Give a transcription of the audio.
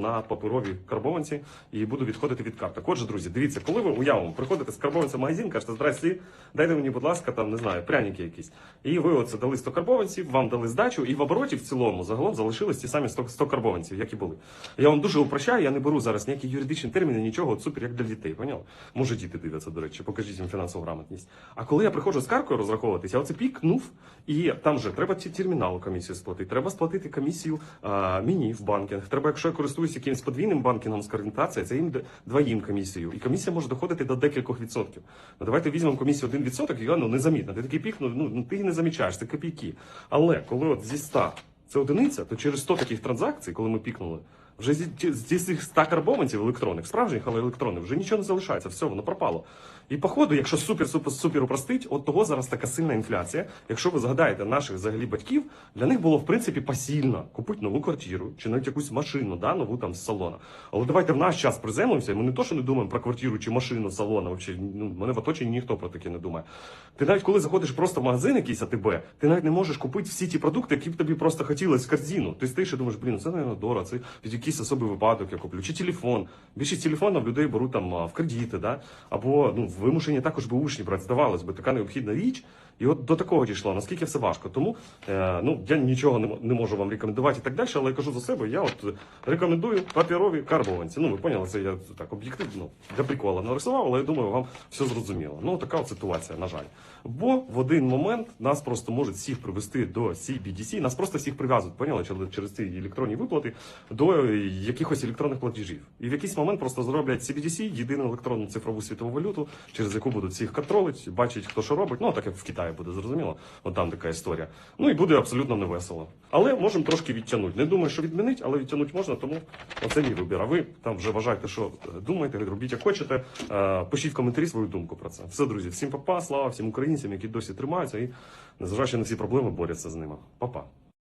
на паперові карбованці і буду відходити від карток. Отже, друзі, дивіться, коли ви уявимо, приходите з карбованця в магазин, кажете, здрасті, дайте мені, будь ласка, там не знаю, пряники якісь. І ви оце дали 100 карбованців, вам дали здачу, і в обороті в цілому загалом залишились ті самі 100, 100 карбованців, які були. Я вам дуже упрощаю, я не беру зараз ніякі юридичні терміни, нічого, от супер, як для дітей, поняв? Може, діти дивляться, до речі, покажіть їм фінансову грамотність. А коли я приходжу з карткою розраховуватися, я оце пікнув, і там же треба терміналу комісію сплатити, треба сплатити комісію а, мені в банкінг. Треба, якщо я користуюся якимось подвійним банкінгом з карантації, це їм двоїм комісію. І комісія може доходити до декількох відсотків. Ну давайте візьмемо комісію 1%, і ну незамітно. Ти такий пік, ну, ну ти не замічаєш, це копійки. Але коли от зі 100 це одиниця, то через 100 таких транзакцій, коли ми пікнули, вже зі, цих 100 карбованців електронних, справжніх, але електронних, вже нічого не залишається, все, воно пропало. І походу, якщо супер супер супер упростить, от того зараз така сильна інфляція. Якщо ви згадаєте наших взагалі батьків, для них було в принципі посильно купити нову квартиру чи навіть якусь машину, да, нову там з салона. Але давайте в наш час приземлимося, ми не то, що не думаємо про квартиру чи машину з салона. Вообще, ну, мене в оточенні ніхто про таке не думає. Ти навіть коли заходиш просто в магазин якийсь АТБ, ти навіть не можеш купити всі ті продукти, які б тобі просто хотілося в корзину. Ти стоїш і думаєш, блін, це навіть дорого, це якийсь особий випадок я куплю. Чи телефон. Більшість телефонів людей беруть там в кредити, да? або ну, вимушені також би учні брати. Здавалось би, така необхідна річ. І от до такого дійшло, наскільки все важко. Тому е, ну, я нічого не, не можу вам рекомендувати і так далі, але я кажу за себе, я от рекомендую папірові карбованці. Ну, ви поняли, це я так об'єктивно для прикола нарисував, але я думаю, вам все зрозуміло. Ну, така от ситуація, на жаль. Бо в один момент нас просто можуть всіх привести до CBDC, нас просто всіх прив'язують, поняли, через, ці електронні виплати до якихось електронних платежів. І в якийсь момент просто зроблять CBDC, єдину електронну цифрову світову валюту, через яку будуть всіх контролити, бачить, хто що робить. Ну, так як в Китаї буде, зрозуміло. От там така історія. Ну і буде абсолютно невесело. Але можемо трошки відтягнути. Не думаю, що відмінить, але відтягнути можна, тому оце мій вибір. А ви там вже вважаєте, що думаєте, робіть як хочете. Е, Пишіть в коментарі свою думку про це. Все, друзі, всім папа, слава всім українцям, які досі тримаються і, незважаючи на всі проблеми, борються з ними. Папа.